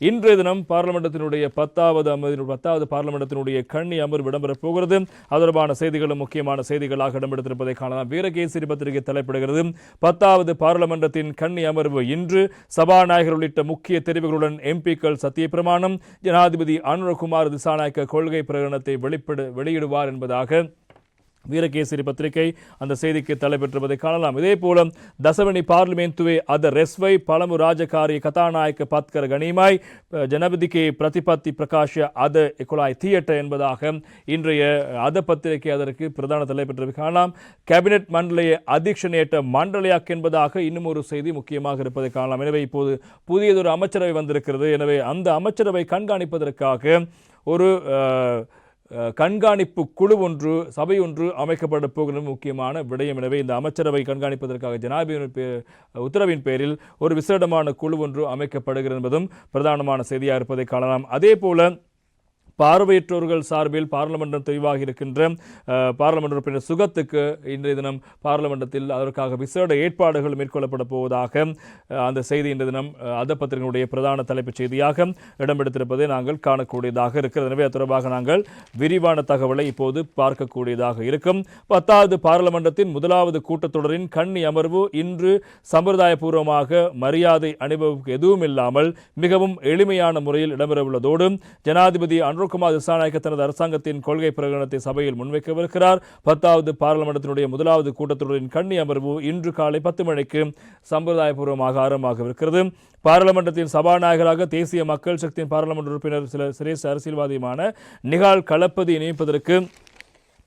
இன்றைய தினம் பாராளுமன்றத்தினுடைய பத்தாவது அமர்வு பத்தாவது பாராளுமன்றத்தினுடைய கண்ணி அமர்வு இடம்பெறப் போகிறது. அது தொடர்பான செய்திகளும் முக்கியமான செய்திகளாக இடம்பெடுத்திருப்பதை காணலாம். வீரகேசரி பத்திரிகை தலைப்படுகிறது. பத்தாவது பாராளுமன்றத்தின் கண்ணி அமர்வு இன்று சபாநாயகர் உள்ளிட்ட முக்கிய தெரிவுகளுடன் எம்பிக்கள் சத்தியப்பிரமாணம் ஜனாதிபதி அனுரகுமார் திசாநாயக்க கொள்கை பிரகடனத்தை வெளியிடுவார் என்பதாக வீரகேசரி பத்திரிகை அந்த செய்திக்கு தலைப்பெற்றிருப்பதை காணலாம். இதே போல தசவணி ಪಾರ್ಲಿಮೆಂತುವೆ ಅದ ரெஸ்வை ಪಳಮು ராஜகாரி கதாநாயக்க ಪತ್ಕರ ಗಣಿಮಾಯ್ ஜனபதிக்கு பிரதிபத்தி பிரகாஷ அத குழாய் தியேட்டர் என்பதாக இன்றைய அத பத்திரிகை அதற்கு பிரதான தலைப்பெற்றது காணலாம். கேபினெட் மண்டலைய அத்தியட்சணேற்ற மண்டலையாக் என்பதாக இன்னும் ஒரு செய்தி முக்கியமாக இருப்பதை காணலாம். எனவே இப்போது புதியதொரு அமைச்சரவை வந்திருக்கிறது. எனவே அந்த அமைச்சரவை கண்காணிப்பதற்காக ஒரு கண்காணிப்பு குழு ஒன்று சபை ஒன்று அமைக்கப்பட போகிறது முக்கியமான விடயம். எனவே இந்த அமைச்சரவை கண்காணிப்பதற்காக ஜனாதிபதி உத்தரவின் பேரில் ஒரு விசேடமான குழு ஒன்று அமைக்கப்படுகிறது என்பதும் பிரதானமான செய்தியாக இருப்பதை காணலாம். அதே போல பார்வையற்றோர்கள் சார்பில் பார்லமென்றம் தெரிவாகி இருக்கின்ற பாராளுமன்ற உறுப்பினர் சுகத்துக்கு இன்றைய தினம் பாராளுமன்றத்தில் அதற்காக விசேட ஏற்பாடுகள் மேற்கொள்ளப்பட போவதாக அந்த செய்தி இன்றைய தினம் அத பத்திரிகையினுடைய பிரதான தலைப்புச் செய்தியாக இடம்பெடுத்திருப்பதை நாங்கள் காணக்கூடியதாக இருக்கிறது. எனவே அது தொடர்பாக நாங்கள் விரிவான தகவலை இப்போது பார்க்கக்கூடியதாக இருக்கும். பத்தாவது பாராளுமன்றத்தின் முதலாவது கூட்டத்தொடரின் கண்ணி அமர்வு இன்று சம்பிரதாயபூர்வமாக மரியாதை அணிவகுப்பு எதுவும் இல்லாமல் மிகவும் எளிமையான முறையில் இடம்பெறவுள்ளதோடு ஜனாதிபதி சிவகுமார் திசாநாயக்க தனது அரசாங்கத்தின் கொள்கை பிரகடனத்தை சபையில் முன்வைக்கவிருக்கிறார் பத்தாவது பாராளுமன்றத்தினுடைய முதலாவது கூட்டத்தொடரின் கண்ணி அமர்வு இன்று காலை பத்து மணிக்கு சம்பிரதாயபூர்வமாக ஆரம்பமாகவிருக்கிறது பாராளுமன்றத்தின் சபாநாயகராக தேசிய மக்கள் சக்தியின் பாராளுமன்ற உறுப்பினர் சில சிரேஷ்ட அரசியல்வாதியுமான நிகால் களப்பதி நியமிப்பதற்கு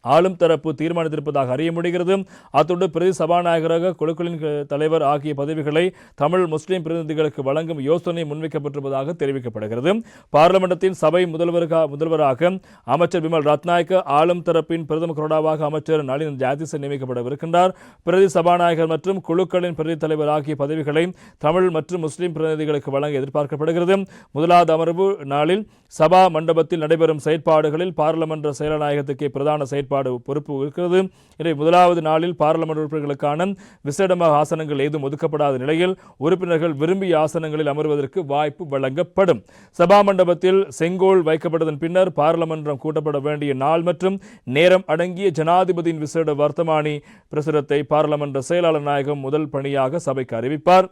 ஆளும் தரப்பு தீர்மானித்திருப்பதாக அறிய முடிகிறது. அத்தோடு பிரதி சபாநாயகராக குழுக்களின் தலைவர் ஆகிய பதவிகளை தமிழ் முஸ்லிம் பிரதிநிதிகளுக்கு வழங்கும் யோசனை முன்வைக்கப்பட்டிருப்பதாக தெரிவிக்கப்படுகிறது. பார்லமெண்டத்தின் சபை முதல்வராக முதல்வராக அமைச்சர் விமல் ரத்நாயக்க ஆளும் தரப்பின் பிரதம கொறடாவாக அமைச்சர் நளின் ஜாதிசன் நியமிக்கப்படவிருக்கின்றார். பிரதி சபாநாயகர் மற்றும் குழுக்களின் பிரதி தலைவர் ஆகிய பதவிகளை தமிழ் மற்றும் முஸ்லிம் பிரதிநிதிகளுக்கு வழங்க எதிர்பார்க்கப்படுகிறது. முதலாவது அமர்வு நாளில் சபா மண்டபத்தில் நடைபெறும் செயற்பாடுகளில் பாராளுமன்ற செயலநாயகத்துக்கு பிரதான செயற்பாடு பொறுப்பு இருக்கிறது. இதை முதலாவது நாளில் பாராளுமன்ற உறுப்பினர்களுக்கான விசேடமாக ஆசனங்கள் ஏதும் ஒதுக்கப்படாத நிலையில் உறுப்பினர்கள் விரும்பிய ஆசனங்களில் அமர்வதற்கு வாய்ப்பு வழங்கப்படும். சபா மண்டபத்தில் செங்கோல் வைக்கப்பட்டதன் பின்னர் பாராளுமன்றம் கூட்டப்பட வேண்டிய நாள் மற்றும் நேரம் அடங்கிய ஜனாதிபதியின் விசேட வர்த்தமானி பிரசுரத்தை பாராளுமன்ற செயலாளர் நாயகம் முதல் பணியாக சபைக்கு அறிவிப்பார்.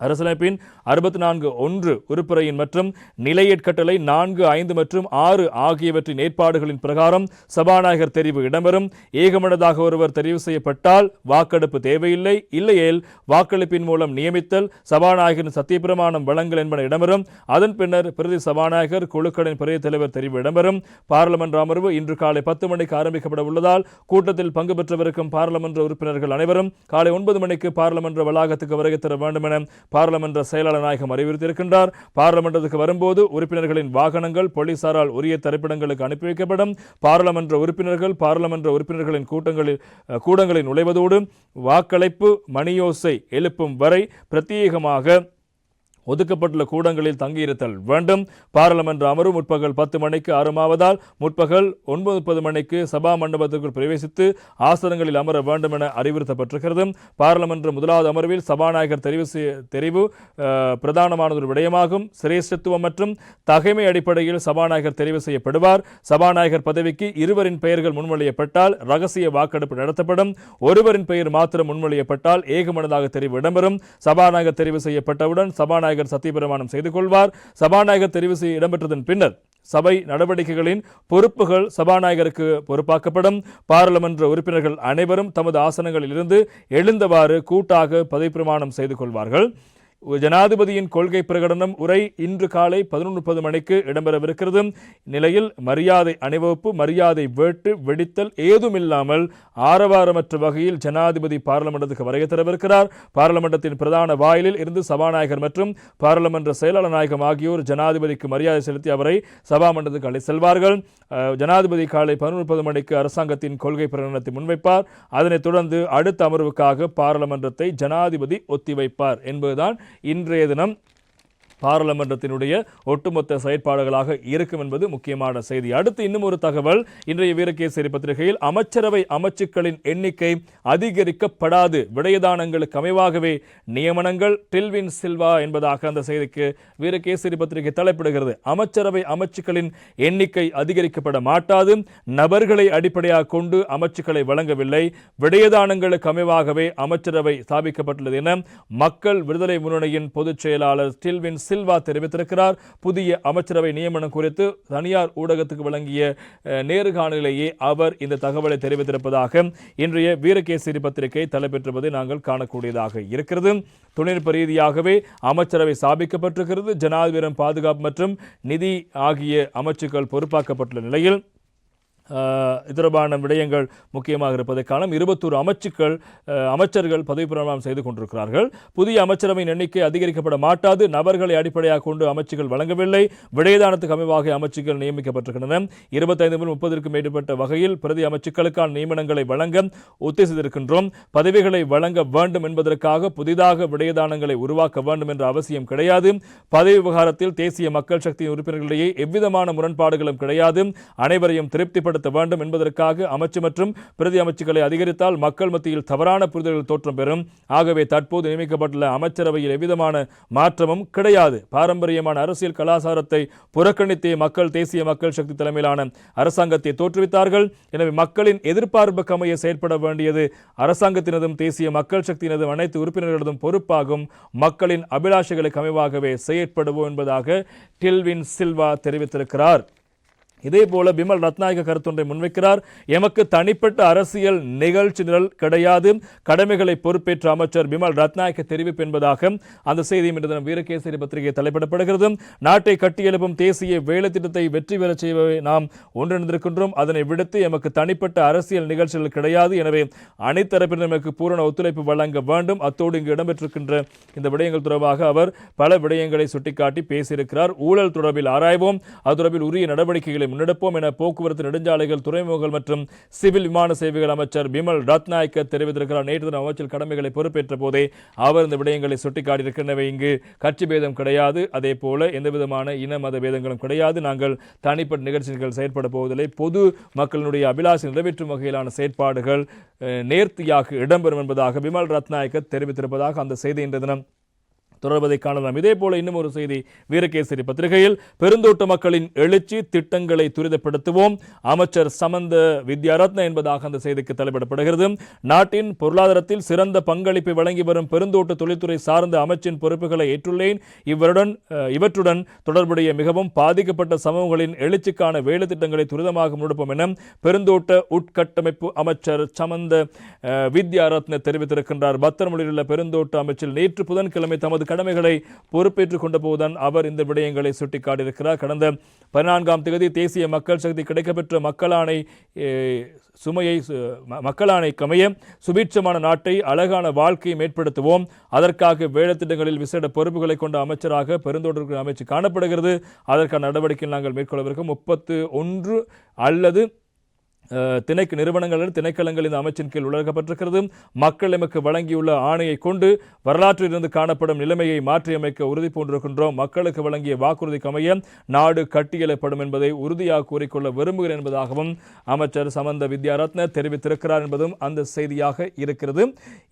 அரசமைப்பின் அறுபத்தி நான்கு ஒன்று உறுப்புரையின் மற்றும் நிலையேற்கட்டளை நான்கு ஐந்து மற்றும் ஆறு ஆகியவற்றின் ஏற்பாடுகளின் பிரகாரம் சபாநாயகர் தெரிவு இடம்பெறும். ஏகமனதாக ஒருவர் தெரிவு செய்யப்பட்டால் வாக்கெடுப்பு தேவையில்லை. இல்லையேல் வாக்களிப்பின் மூலம் நியமித்தல் சபாநாயகரின் சத்தியப்பிரமாணம் வழங்கல் என்பன இடம்பெறும். அதன் பின்னர் பிரதி சபாநாயகர் குழுக்களின் பிரதி தலைவர் தெரிவு இடம்பெறும். பாராளுமன்ற அமர்வு இன்று காலை பத்து மணிக்கு ஆரம்பிக்கப்பட உள்ளதால் கூட்டத்தில் பங்கு பெற்றவிருக்கும் பாராளுமன்ற உறுப்பினர்கள் அனைவரும் காலை ஒன்பது மணிக்கு பாராளுமன்ற வளாகத்துக்கு வருகை தர வேண்டும் என பாராளுமன்ற செயலாளர் நாயகம் அறிவுறுத்தியிருக்கின்றார். பாராளுமன்றத்துக்கு வரும்போது உறுப்பினர்களின் வாகனங்கள் போலீசாரால் உரிய தரிப்பிடங்களுக்கு அனுப்பி வைக்கப்படும். பாராளுமன்ற உறுப்பினர்கள் பாராளுமன்ற உறுப்பினர்களின் கூட்டங்களில் கூடங்களில் நுழைவதோடு வாக்களிப்பு மணியோசை எழுப்பும் வரை பிரத்யேகமாக ஒதுக்கப்பட்டுள்ள கூடங்களில் தங்கியிருத்தல் வேண்டும். பாராளுமன்ற அமர்வு முற்பகல் பத்து மணிக்கு ஆரம்பமாவதால் முற்பகல் ஒன்பது முப்பது மணிக்கு சபா மண்டபத்திற்குள் பிரவேசித்து ஆசனங்களில் அமர வேண்டும் என அறிவுறுத்தப்பட்டிருக்கிறது. பாராளுமன்ற முதலாவது அமர்வில் சபாநாயகர் தெரிவு செய்ய தெரிவு பிரதானமான ஒரு விடயமாகும். சிரேஷ்டத்துவம் மற்றும் தகைமை அடிப்படையில் சபாநாயகர் தெரிவு செய்யப்படுவார். சபாநாயகர் பதவிக்கு இருவரின் பெயர்கள் முன்மொழியப்பட்டால் ரகசிய வாக்கெடுப்பு நடத்தப்படும். ஒருவரின் பெயர் மாத்திரம் முன்மொழியப்பட்டால் ஏகமனதாக தெரிவு இடம்பெறும். சபாநாயகர் தெரிவு செய்யப்பட்டவுடன் சபாநாயகர் சத்தியப்பிரமாணம் செய்து கொள்வார். சபாநாயகர் தெரிவு செய்ய இடம்பெற்றதன் பின்னர் சபை நடவடிக்கைகளின் பொறுப்புகள் சபாநாயகருக்கு பொறுப்பாக்கப்படும். பாராளுமன்ற உறுப்பினர்கள் அனைவரும் தமது ஆசனங்களில் இருந்து எழுந்தவாறு கூட்டாக பதவிப்பிரமாணம் செய்து கொள்வார்கள். ஜனாதிபதியின் கொள்கை பிரகடனம் உரை இன்று காலை பதினொன்று முப்பது மணிக்கு இடம்பெறவிருக்கிறது. நிலையில் மரியாதை அணிவகுப்பு மரியாதை வேட்டு வெடித்தல் ஏதுமில்லாமல் ஆரவாரமற்ற வகையில் ஜனாதிபதி பாராளுமன்றத்துக்கு வருகை தரவிருக்கிறார். பாராளுமன்றத்தின் பிரதான வாயிலில் இருந்து சபாநாயகர் மற்றும் பாராளுமன்ற செயலாளர் நாயகம் ஆகியோர் ஜனாதிபதிக்கு மரியாதை செலுத்தி அவரை சபாமன்றத்துக்கு அழை செல்வார்கள். ஜனாதிபதி காலை பதினொன்று முப்பது மணிக்கு அரசாங்கத்தின் கொள்கை பிரகடனத்தை முன்வைப்பார். அதனைத் தொடர்ந்து அடுத்த அமர்வுக்காக பாராளுமன்றத்தை ஜனாதிபதி ஒத்திவைப்பார் என்பதுதான் இன்றைய தினம் பாராளுமன்றத்தினுடைய ஒட்டுமொத்த செயற்பாடுகளாக இருக்கும் என்பது முக்கியமான செய்தி. அடுத்து இன்னும் ஒரு தகவல். இன்றைய வீரகேசரி பத்திரிகையில் அமைச்சரவை அமைச்சுக்களின் எண்ணிக்கை அதிகரிக்கப்படாது. விடயதானங்களுக்கு அமைவாகவே நியமனங்கள் டில்வின் சில்வா என்பதாக அந்த செய்திக்கு வீரகேசரி பத்திரிகை தலைப்பிடுகிறது. அமைச்சரவை அமைச்சுக்களின் எண்ணிக்கை அதிகரிக்கப்பட மாட்டாது. நபர்களை அடிப்படையாக கொண்டு அமைச்சுக்களை வழங்கவில்லை. விடயதானங்களுக்கு அமைவாகவே அமைச்சரவை ஸ்தாபிக்கப்பட்டுள்ளது என மக்கள் விடுதலை முன்னணியின் பொதுச் செயலாளர் டில்வின் சில்வா தெரிவித்திருக்கிறார். புதிய அமைச்சரவை நியமனம் குறித்து தனியார் ஊடகத்துக்கு வழங்கிய நேருகாணிலேயே அவர் இந்த தகவலை தெரிவித்திருப்பதாக இன்றைய வீரகேசரி பத்திரிகை தலைப்பெற்றுவதை நாங்கள் காணக்கூடியதாக இருக்கிறது. தொழில்நுட்ப ரீதியாகவே அமைச்சரவை ஸ்தாபிக்கப்பட்டிருக்கிறது. ஜனாதிபதி பாதுகாப்பு மற்றும் நிதி ஆகிய அமைச்சுக்கள் பொறுப்பாக்கப்பட்டுள்ள நிலையில் இது தொடர்பான விடயங்கள் முக்கியமாக இருப்பதை காணும். இருபத்தோரு அமைச்சுக்கள் அமைச்சர்கள் பதவி பிரமாணம் செய்து கொண்டிருக்கிறார்கள். புதிய அமைச்சரவையின் எண்ணிக்கை அதிகரிக்கப்பட மாட்டாது. நபர்களை அடிப்படையாக கொண்டு அமைச்சுகள் வழங்கவில்லை. விடயதானத்துக்கு அமைவாக அமைச்சுகள் நியமிக்கப்பட்டிருக்கின்றன. இருபத்தைந்து முதல் முப்பதற்கும் மேற்பட்ட வகையில் பிரதி அமைச்சுக்களுக்கான நியமனங்களை வழங்க உத்தேசித்திருக்கின்றோம். பதவிகளை வழங்க வேண்டும் என்பதற்காக புதிதாக விடயதானங்களை உருவாக்க வேண்டும் என்ற அவசியம் கிடையாது. பதவி விவகாரத்தில் தேசிய மக்கள் சக்தியின் உறுப்பினர்களிடையே எவ்விதமான முரண்பாடுகளும் கிடையாது. அனைவரையும் திருப்திப்பட மேம்படுத்த வேண்டும் என்பதற்காக அமைச்சு மற்றும் பிரதி அமைச்சுகளை அதிகரித்தால் மக்கள் மத்தியில் தவறான புரிதல்கள் தோற்றம் பெறும். ஆகவே தற்போது நியமிக்கப்பட்டுள்ள அமைச்சரவையில் எவ்விதமான மாற்றமும் கிடையாது. பாரம்பரியமான அரசியல் கலாச்சாரத்தை புறக்கணித்தே மக்கள் தேசிய மக்கள் சக்தி தலைமையிலான அரசாங்கத்தை தோற்றுவித்தார்கள். எனவே மக்களின் எதிர்பார்ப்புக்கு அமைய செயற்பட வேண்டியது அரசாங்கத்தினதும் தேசிய மக்கள் சக்தியினதும் அனைத்து உறுப்பினர்களதும் பொறுப்பாகும். மக்களின் அபிலாஷைகளுக்கு அமைவாகவே செயற்படுவோம் என்பதாக டில்வின் சில்வா தெரிவித்திருக்கிறார். இதே போல பிமல் ரத்நாயக கருத்தொன்றை முன்வைக்கிறார். எமக்கு தனிப்பட்ட அரசியல் நிகழ்ச்சி நிரல் கிடையாது. கடமைகளை பொறுப்பேற்ற அமைச்சர் பிமல் ரத்நாயக தெரிவிப்பு என்பதாக அந்த செய்தியும் இன்று தினம் வீரகேசரி பத்திரிகை தலைப்பிடப்படுகிறது. நாட்டை கட்டியெழுப்பும் தேசிய வேலை திட்டத்தை வெற்றி பெறச் செய்வதை நாம் ஒன்றிணைந்திருக்கின்றோம். அதனை விடுத்து எமக்கு தனிப்பட்ட அரசியல் நிகழ்ச்சிகள் கிடையாது. எனவே அனைத்தரப்பினர் எமக்கு பூரண ஒத்துழைப்பு வழங்க வேண்டும். அத்தோடு இங்கு இடம்பெற்றிருக்கின்ற இந்த விடயங்கள் தொடர்பாக அவர் பல விடயங்களை சுட்டிக்காட்டி பேசியிருக்கிறார். ஊழல் தொடர்பில் ஆராய்வோம். அது தொடர்பில் உரிய நடவடிக்கைகளை முன்னெடுப்போம் என போக்குவரத்து நெடுஞ்சாலைகள் துறைமுகங்கள் மற்றும் சிவில் விமான சேவைகள் அமைச்சர் பிமல் ரத்நாயக்க தெரிவித்திருக்கிறார். நேற்று தினம் அமைச்சர் கடமைகளை பொறுப்பேற்ற போதே அவர் இந்த விடயங்களை சுட்டிக்காட்டியிருக்கின்றவை இங்கு கட்சி பேதம் கிடையாது. அதே போல எந்த விதமான இன மத பேதங்களும் கிடையாது. நாங்கள் தனிப்பட்ட நிகழ்ச்சிகள் செயற்பட போவதில்லை. பொது மக்களினுடைய அபிலாஷை நிறைவேற்றும் வகையிலான செயற்பாடுகள் நேர்த்தியாக இடம்பெறும் என்பதாக பிமல் ரத்நாயக்க தெரிவித்திருப்பதாக அந்த செய்தி இன்றைய தினம் தொடர்வதை காணலாம். இதே போல இன்னும் ஒரு செய்தி வீரகேசரி பத்திரிகையில் பெருந்தோட்ட மக்களின் எழுச்சி திட்டங்களை துரிதப்படுத்துவோம். அமைச்சர் சமந்த வித்யாரத்ன என்பதாக அந்த செய்திக்கு தலைப்பிடப்படுகிறது. நாட்டின் பொருளாதாரத்தில் சிறந்த பங்களிப்பை வழங்கி வரும் பெருந்தோட்ட தொழில்துறை சார்ந்த அமைச்சின் பொறுப்புகளை ஏற்றுள்ளேன். இவருடன் இவற்றுடன் தொடர்புடைய மிகவும் பாதிக்கப்பட்ட சமூகங்களின் எழுச்சிக்கான வேலை திட்டங்களை துரிதமாக முன்னெடுப்போம் என பெருந்தோட்ட உட்கட்டமைப்பு அமைச்சர் சமந்த வித்யாரத்ன தெரிவித்திருக்கின்றார். பத்திரமொழியில் உள்ள பெருந்தோட்ட அமைச்சில் நேற்று புதன்கிழமை தமது கடமைகளை பொறுப்பேற்றுக் கொண்ட போதுதான் அவர் இந்த விடயங்களை சுட்டிக்காட்டியிருக்கிறார். கடந்த பதினான்காம் தேதி தேசிய மக்கள் சக்தி கிடைக்கப்பெற்ற மக்களாணை சுமையை சு- மக்களாணை கமைய சுபீட்சமான நாட்டை அழகான வாழ்க்கையை மேற்படுத்துவோம் அதற்காக வேலைத்திட்டங்களில் விசேட பொறுப்புகளை கொண்ட அமைச்சராக பெருந்தோட்ட அமைச்சு காணப்படுகிறது. அதற்கான நடவடிக்கை நாங்கள் மேற்கொள்ளவிருக்கோம் முப்பத்து ஒன்று அல்லது திணைக்கு நிறுவனங்கள் திணைக்களங்கள் இந்த அமைச்சின் கீழ் உலகப்பட்டிருக்கிறது. மக்கள் எமக்கு வழங்கியுள்ள ஆணையை கொண்டு வரலாற்றிலிருந்து காணப்படும் நிலைமையை மாற்றியமைக்க உறுதி பூண்டிருக்கின்றோம். மக்களுக்கு வழங்கிய வாக்குறுதிக்கு அமைய நாடு கட்டியெழப்படும் என்பதை உறுதியாக கூறிக்கொள்ள விரும்புகிறேன் என்பதாகவும் அமைச்சர் சமந்த வித்யாரத்ன தெரிவித்திருக்கிறார் என்பதும் அந்த செய்தியாக இருக்கிறது.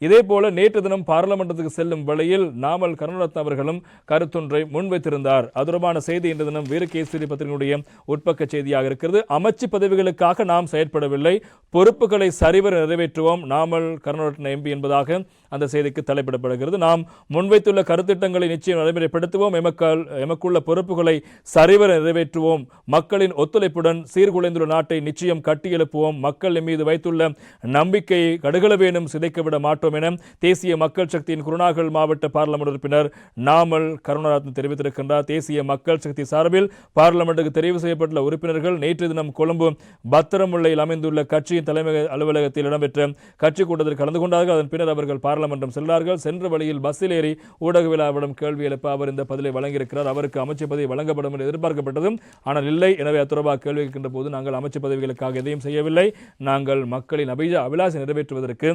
இதே போல நேற்று தினம் பாராளுமன்றத்துக்கு செல்லும் வேளையில் நாமல் கருணரத்ன அவர்களும் கருத்தொன்றை முன்வைத்திருந்தார். அது தொடர்பான செய்தி இன்று தினம் வீரகேசரி பத்திரிகையுடைய உட்பக்க செய்தியாக இருக்கிறது. அமைச்சு பதவிகளுக்காக நாம் ஏற்படவில்லை. பொறுப்புகளை சரிவர நிறைவேற்றுவோம். நாமல் கர்நாடக எம்பி என்பதாக அந்த செய்திக்கு தலைப்பிடப்படுகிறது. நாம் முன்வைத்துள்ள கருத்திட்டங்களை நிச்சயம் நடைமுறைப்படுத்துவோம். எமக்கால் எமக்குள்ள பொறுப்புகளை சரிவர நிறைவேற்றுவோம். மக்களின் ஒத்துழைப்புடன் சீர்குலைந்துள்ள நாட்டை நிச்சயம் கட்டியெழுப்புவோம். மக்கள் மீது வைத்துள்ள நம்பிக்கையை கடுகளவேனும் சிதைக்க விட மாட்டோம் என தேசிய மக்கள் சக்தியின் குருநாகல் மாவட்ட பார்லமெண்ட் உறுப்பினர் நாமல் கருணாரத்னம் தெரிவித்திருக்கின்றார். தேசிய மக்கள் சக்தி சார்பில் பார்லமெண்ட்டுக்கு தெரிவு செய்யப்பட்டுள்ள உறுப்பினர்கள் நேற்று தினம் கொழும்பு பத்திரமுல்லையில் அமைந்துள்ள கட்சியின் தலைமை அலுவலகத்தில் இடம்பெற்ற கட்சி கூட்டத்தில் கலந்து கொண்டார்கள். அதன் பின்னர் அவர்கள் நாடாளுமன்றம் சென்றார்கள் சென்ற வழியில் பஸ்ஸில் ஏறி ஊடகவியலாளரிடம் கேள்வி எழுப்ப அவர் இந்த பதிலை வழங்கியிருக்கிறார். அவருக்கு அமைச்சர் பதவி வழங்கப்படும் என்று எதிர்பார்க்கப்பட்டதும் ஆனால் இல்லை. எனவே அத்துறவாக கேள்வி கேட்கின்ற போது நாங்கள் அமைச்சு பதவிகளுக்காக எதையும் செய்யவில்லை. நாங்கள் மக்களின் அபிஜ அபிலாஷை நிறைவேற்றுவதற்கு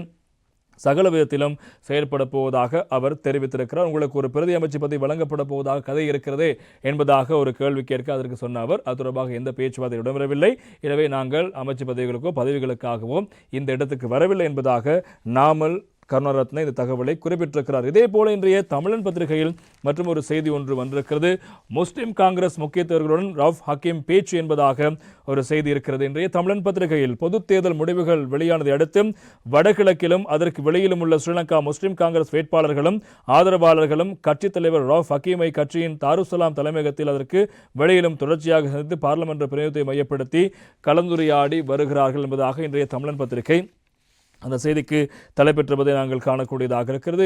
சகல விதத்திலும் செயல்பட போவதாக அவர் தெரிவித்திருக்கிறார். உங்களுக்கு ஒரு பிரதி அமைச்சு பதவி வழங்கப்பட போவதாக கதை இருக்கிறதே என்பதாக ஒரு கேள்வி கேட்க அதற்கு சொன்ன அவர் அது தொடர்பாக எந்த பேச்சுவார்த்தை இடம்பெறவில்லை. எனவே நாங்கள் அமைச்சு பதவிகளுக்கோ பதவிகளுக்காகவோ இந்த இடத்துக்கு வரவில்லை என்பதாக நாமல் கருணாரத்ன இந்த தகவலை குறிப்பிட்டிருக்கிறார். இதே போல இன்றைய தமிழன் பத்திரிகையில் மற்றும் ஒரு செய்தி ஒன்று வந்திருக்கிறது. முஸ்லிம் காங்கிரஸ் முக்கியத்தவர்களுடன் ரவுஃப் ஹக்கீம் பேச்சு என்பதாக ஒரு செய்தி இருக்கிறது. இன்றைய தமிழன் பத்திரிகையில் பொதுத் தேர்தல் முடிவுகள் வெளியானதை அடுத்து வடகிழக்கிலும் அதற்கு வெளியிலும் உள்ள ஸ்ரீலங்கா முஸ்லிம் காங்கிரஸ் வேட்பாளர்களும் ஆதரவாளர்களும் கட்சித் தலைவர் ராஃப் ஹக்கீமை கட்சியின் தாருசலாம் தலைமையகத்தில் அதற்கு வெளியிலும் தொடர்ச்சியாக சந்தித்து பாராளுமன்ற பிரயோகத்தை மையப்படுத்தி கலந்துரையாடி வருகிறார்கள் என்பதாக இன்றைய தமிழன் பத்திரிகை அந்த செய்திக்கு தலைப்பெற்றுவதை நாங்கள் காணக்கூடியதாக இருக்கிறது.